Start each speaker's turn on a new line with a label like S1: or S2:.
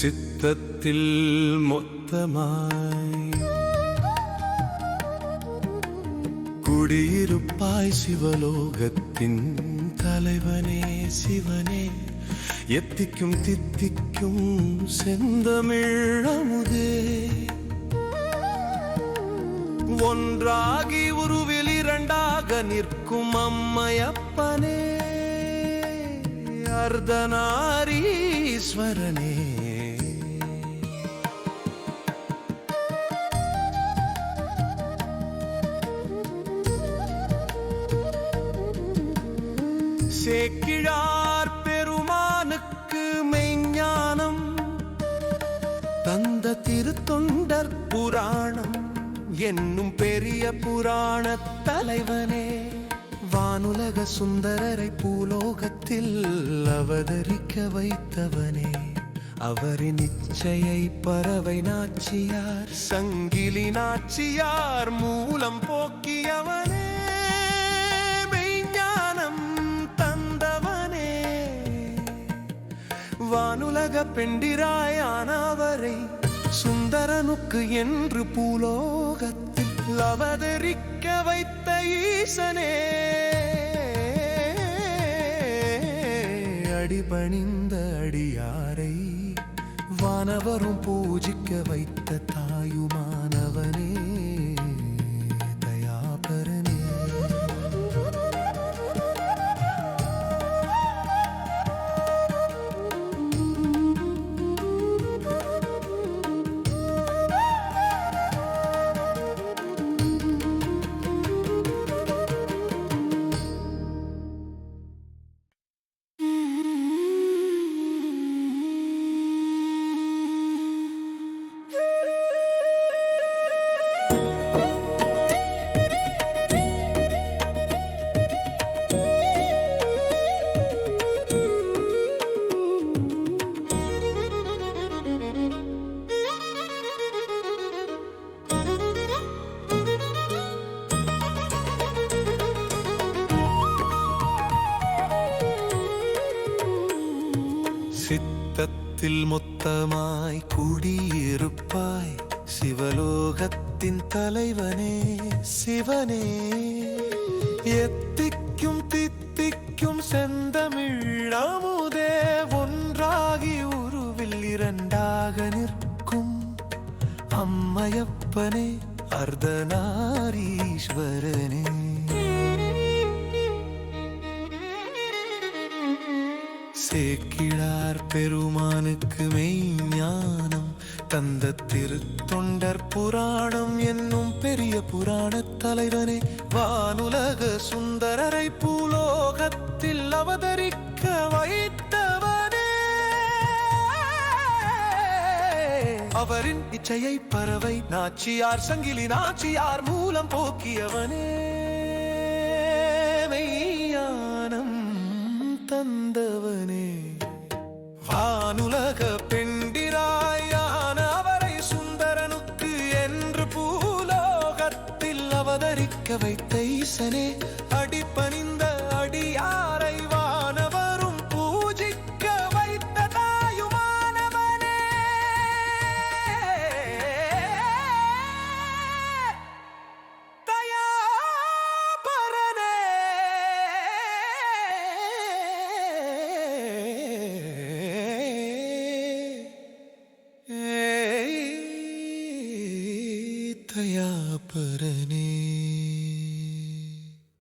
S1: சித்தத்தில் மொத்தமாய். குடியிருப்பாய் சிவலோகத்தின் தலைவனே சிவனே. எத்திக்கும் தித்திக்கும் செந்தமிழமுதே. ஒன்றாகி உருவில் இரண்டாக நிற்கும் அம்மையப்பனே. அர்த்தநாரீஸ்வரனே. சேக்கிழார் பெருமானுக்கு மெய்ஞானம் தந்த திருத்தொண்டர் புராணம் என்னும் பெரிய புராண தலைவனே. வானுலக சுந்தரரை பூலோகத்தில் அவதரிக்க வைத்தவனே. அவரின் இச்சையை பறவை நாச்சியார் சங்கிலி நாச்சியார் மூலம் போக்கியவனே. வானுலக பெண்டிராயானவரை சுந்தரனுக்கு என்று பூலோகத்தில் அவதரிக்க வைத்த ஈசனே. அடிபணிந்த அடியாரை வானவரும் பூஜிக்க வைத்த தாயுமா? சித்தத்தில் மொத்தமாய் குடியிருப்பாய் சிவலோகத்தின் தலைவனே சிவனே எத்திக்கும் தித்திக்கும் செந்தமிழாமுதே ஒன்றாகி உருவில் இரண்டாக நிற்கும் அம்மையப்பனே அர்த்தநாரீஸ்வரனே சேக்கிழார் பெருமானுக்கு மெய்ஞானம் தந்த திருத்தொண்டர் புராணம் என்னும் பெரிய புராண தலைவனே. வானுலக சுந்தரரை பூலோகத்தில் அவதரிக்க வைத்தவனே. அவரின் இச்சையை பறவை நாச்சியார் சங்கிலி நாச்சியார் மூலம் போக்கியவனே. அவதரிக்க வைத்த ஈசனே அடிப்பணிந்த அடியாரை வானவரும் பூஜிக்க வைத்த தாயுமானவனே. தயாபரனே. தயாபரனே.